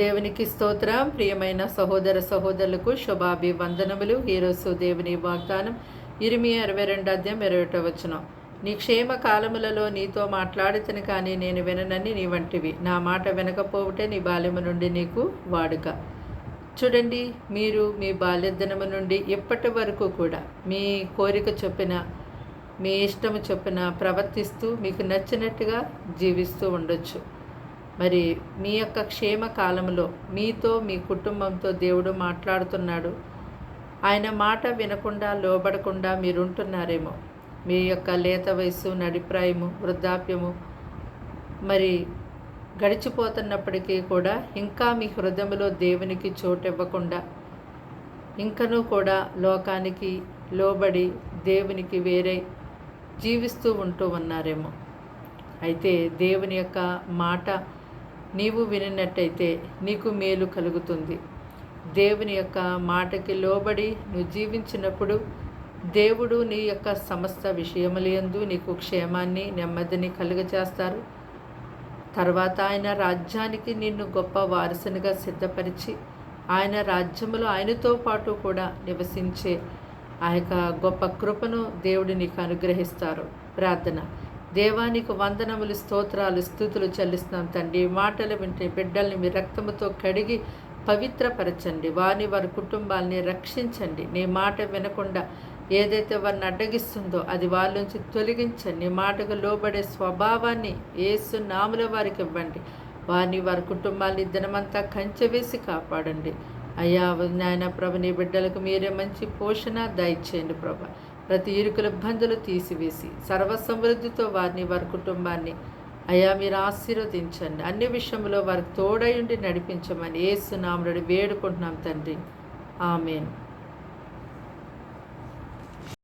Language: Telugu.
దేవునికి స్తోత్రం. ప్రియమైన సహోదర సహోదరులకు శుభాభివందనములు. ఈరోజు దేవుని వాగ్దానం ఇరిమి అరవై రెండు అధ్యాయం ఇరవై ఒకటో నీ క్షేమ కాలములలో నీతో మాట్లాడితను కానీ నేను విననని నీ వంటివి. నా మాట వినకపోవుటే నీ బాల్యము నుండి నీకు వాడుక. చూడండి మీరు మీ బాల్యదినము నుండి ఇప్పటి వరకు కూడా మీ కోరిక చొప్పున మీ ఇష్టము చొప్పున ప్రవర్తిస్తూ మీకు నచ్చినట్టుగా జీవిస్తూ ఉండొచ్చు. మరి మీ యొక్క క్షేమ కాలంలో మీతో మీ కుటుంబంతో దేవుడు మాట్లాడుతున్నాడు. ఆయన మాట వినకుండా లోబడకుండా మీరు ఉంటున్నారేమో మీ యొక్క లేత వయసు నడిప్రాయము వృద్ధాప్యము మరి గడిచిపోతున్నప్పటికీ కూడా ఇంకా మీ హృదయంలో దేవునికి చోటు ఇవ్వకుండా ఇంకనూ కూడా లోకానికి లోబడి దేవునికి వేరే జీవిస్తూ ఉంటూ ఉన్నారేమో. అయితే దేవుని యొక్క మాట నీవు వినినట్టయితే నీకు మేలు కలుగుతుంది. దేవుని యొక్క మాటకి లోబడి నువ్వు జీవించినప్పుడు దేవుడు నీ యొక్క సమస్త విషయములందు నీకు క్షేమాన్ని నెమ్మదిని కలుగజేస్తారు. తర్వాత ఆయన రాజ్యానికి నిన్ను గొప్ప వారసునిగా సిద్ధపరిచి ఆయన రాజ్యములో ఆయనతో పాటు కూడా నివసించే ఆ యొక్క గొప్ప కృపను దేవుడు నీకు అనుగ్రహిస్తారు. ప్రార్థన. దేవానికి వందనములు స్తోత్రాలు స్థుతులు చెల్లిస్తున్నాం తండ్రి. మాటలు వింటే బిడ్డల్ని మీ రక్తముతో కడిగి పవిత్రపరచండి. వారిని వారి కుటుంబాల్ని రక్షించండి. నీ మాట వినకుండా ఏదైతే వారిని అడ్డగిస్తుందో అది వాళ్ళ నుంచి తొలగించండి. నీ మాటకు లోబడే స్వభావాన్ని ఏసు నాముల వారికి ఇవ్వండి. వారిని వారి కుటుంబాన్ని దినమంతా కంచె వేసి కాపాడండి. అయ్యా నాయన ప్రభ నీ బిడ్డలకు మీరే మంచి పోషణ దయచేయండి ప్రభ. ప్రతి ఇరుకుల ఇబ్బందులు తీసివేసి సర్వ సమృద్ధితో వారిని వారి కుటుంబాన్ని అయ్యా మీరు ఆశీర్వదించండి. అన్ని విషయంలో వారికి తోడయుండి నడిపించమని ఏసునాముడు వేడుకుంటున్నాం తండ్రి. ఆమెను.